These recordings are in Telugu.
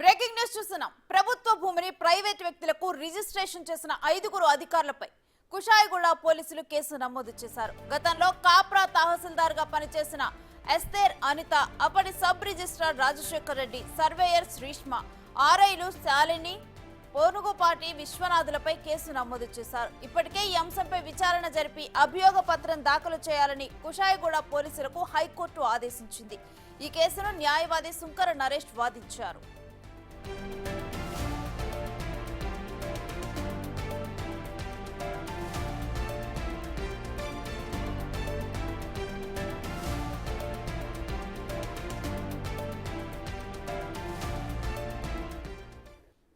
బ్రేకింగ్ న్యూస్ చూస్తున్నాం. ప్రభుత్వ భూమిని ప్రైవేట్ వ్యక్తులకు రిజిస్ట్రేషన్ చేసిన ఐదుగురు అధికారులపై కుషాయిగూడ పోలీసులు కేసు నమోదు చేశారు. గతంలో కాప్రా తహసీల్దార్గా పనిచేసిన ఎస్తేర్ అనిత అప్పటి sub registrar Rajasekhar Reddy surveyor Sreeshma ఆర్ఐలు Shalini Ponugupati విశ్వనాథులపై కేసు నమోదు చేశారు. ఇప్పటికే ఈ అంశంపై విచారణ జరిపి అభియోగ పత్రం దాఖలు చేయాలని కుషాయిగూడ పోలీసులకు హైకోర్టు ఆదేశించింది. ఈ కేసును న్యాయవాది శుంకర నరేష్ వాదించారు.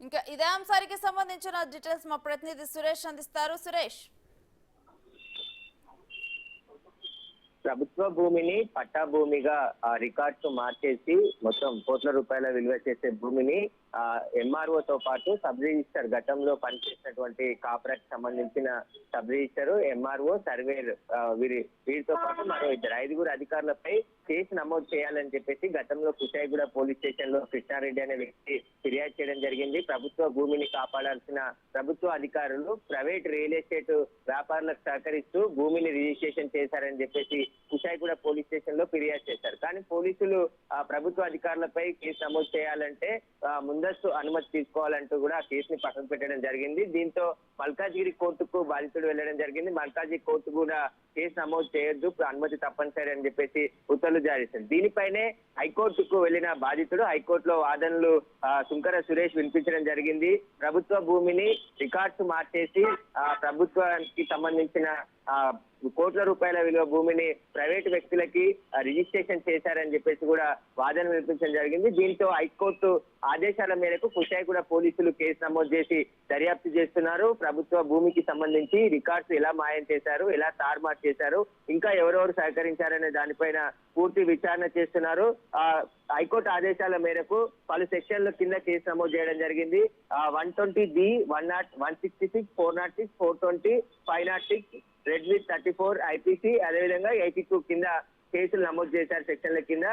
ఇంకా ఇదే అంశానికి సంబంధించిన డీటెయిల్స్ మా ప్రతినిధి సురేష్ అందిస్తారు. సురేష్. ప్రభుత్వ భూమిని పట్టా భూమిగా రికార్డ్స్ మార్చేసి మొత్తం కోట్ల రూపాయల విలువ చేసే భూమిని ఎంఆర్ఓ తో పాటు సబ్ రిజిస్టర్ గతంలో పనిచేసినటువంటి కాపరాకి సంబంధించిన సబ్ రిజిస్టర్ ఎంఆర్ఓ సర్వేర్ వీరి వీరితో పాటు మరో ఇద్దరు. ఐదుగురు అధికారులపై కేసు నమోదు చేయాలని చెప్పేసి గతంలో కుషాయిగూడ పోలీస్ స్టేషన్లో కృష్ణారెడ్డి అనే వ్యక్తి ఫిర్యాదు చేయడం జరిగింది. ప్రభుత్వ భూమిని కాపాడాల్సిన ప్రభుత్వ అధికారులు ప్రైవేట్ రియల్ ఎస్టేట్ వ్యాపారులకు సహకరిస్తూ భూమిని రిజిస్ట్రేషన్ చేశారని చెప్పేసి కుషాయిగూడ పోలీస్ స్టేషన్లో ఫిర్యాదు చేశారు. కానీ పోలీసులు ఆ ప్రభుత్వ అధికారులపై కేసు నమోదు చేయాలంటే ముందు ముందస్తు అనుమతి తీసుకోవాలంటూ కూడా ఆ కేసుని పక్కన పెట్టడం జరిగింది. దీంతో మల్కాజ్గిరి కోర్టుకు బాధితుడు వెళ్ళడం జరిగింది. మల్కాజ్గిరి కోర్టు కూడా కేసు నమోదు చేయొద్దు అనుమతి తప్పనిసరి అని చెప్పేసి ఉత్తర్వులు జారీ చేశారు దీనిపైనే హైకోర్టుకు వెళ్ళిన బాధితుడు హైకోర్టులో వాదనలు సుంకర సురేష్ వినిపించడం జరిగింది. ప్రభుత్వ భూమిని రికార్డ్స్ మార్చేసి ప్రభుత్వానికి సంబంధించిన కోట్ల రూపాయల విలువ భూమిని ప్రైవేట్ వ్యక్తులకి రిజిస్ట్రేషన్ చేశారని చెప్పేసి కూడా వాదన వినిపించడం జరిగింది. దీంతో హైకోర్టు ఆదేశాల మేరకు కుషాయిగూడ పోలీసులు కేసు నమోదు చేసి దర్యాప్తు చేస్తున్నారు. ప్రభుత్వ భూమికి సంబంధించి రికార్డ్స్ ఎలా మాయం చేశారు ఎలా తారుమారు చేశారు ఇంకా ఎవరెవరు సహకరించారనే దానిపైన పూర్తి విచారణ చేస్తున్నారు. ఆ హైకోర్టు ఆదేశాల మేరకు పలు సెక్షన్ల కింద కేసు నమోదు చేయడం జరిగింది. One twenty B one not one sixty six four not six four twenty five not six read thirty four IPC అదేవిధంగా ఎయిటీ టూ కింద కేసులు నమోదు చేశారు సెక్షన్ల కింద.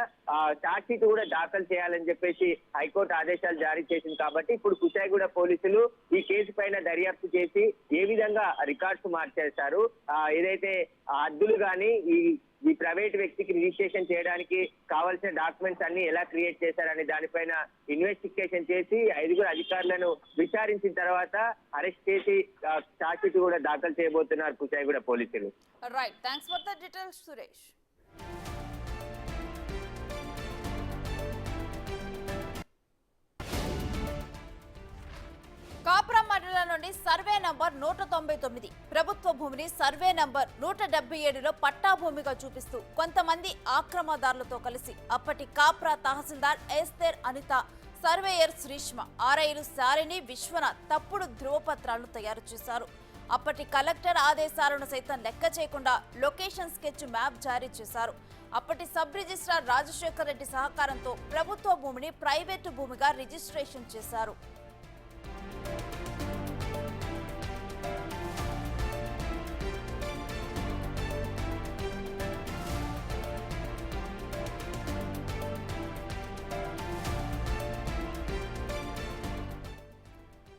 చార్జ్ షీట్ కూడా దాఖలు చేయాలని చెప్పేసి హైకోర్టు ఆదేశాలు జారీ చేసింది కాబట్టి ఇప్పుడు కుషాయిగూడ పోలీసులు ఈ కేసు పైన దర్యాప్తు చేసి ఏ విధంగా రికార్డ్స్ మార్చేశారు ఏదైతే అద్దులు కానీ ఈ ఈ ప్రైవేట్ వ్యక్తికి రిజిస్ట్రేషన్ చేయడానికి కావాల్సిన డాక్యుమెంట్స్ అన్ని ఎలా క్రియేట్ చేశారనే దానిపైన ఇన్వెస్టిగేషన్ చేసి ఐదుగురు అధికారులను విచారించిన తర్వాత అరెస్ట్ చేసి చార్జ్ కూడా దాఖలు చేయబోతున్నారు కుషాయిగూడ పోలీసులు. Right thanks for the details Suresh Kapuram మండలం నుండి సర్వే నంబర్ నూట తొంభై తొమ్మిది. ప్రభుత్వ భూమిని సర్వే నంబర్ నూట డెబ్బై ఏడులో పట్టా భూమిగా చూపిస్తూ కొంతమంది ఆక్రమదారులతో కలిసి అప్పటి కాప్రా తహసీల్దార్ ఎస్తేర్ అనిత సర్వేయర్ శ్రీష్మ ఆర్ఐలు శాలిని విశ్వనాథ్ తప్పుడు ధృవపత్రాలను తయారు చేశారు. అప్పటి కలెక్టర్ ఆదేశాలను సైతం లెక్క చేయకుండా లొకేషన్ స్కెచ్ మ్యాప్ జారీ చేశారు. అప్పటి సబ్ రిజిస్ట్రార్ రాజశేఖర్ రెడ్డి సహకారంతో ప్రభుత్వ భూమిని ప్రైవేటు భూమిగా రిజిస్ట్రేషన్ చేశారు.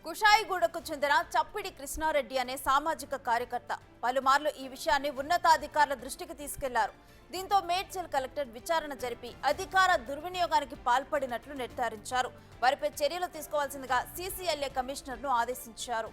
కుషాయిగూడకు చెందిన చప్పిడి కృష్ణారెడ్డి అనే సామాజిక కార్యకర్త పలుమార్లు ఈ విషయాన్ని ఉన్నతాధికారుల దృష్టికి తీసుకెళ్ళారు. దీంతో మేడ్చల్ కలెక్టర్ విచారణ జరిపి అధికార దుర్వినియోగానికి పాల్పడినట్లు నిర్ధారించారు. వారిపై చర్యలు తీసుకోవాల్సిందిగా సీసీఎల్ఏ కమిషనర్ను ఆదేశించారు.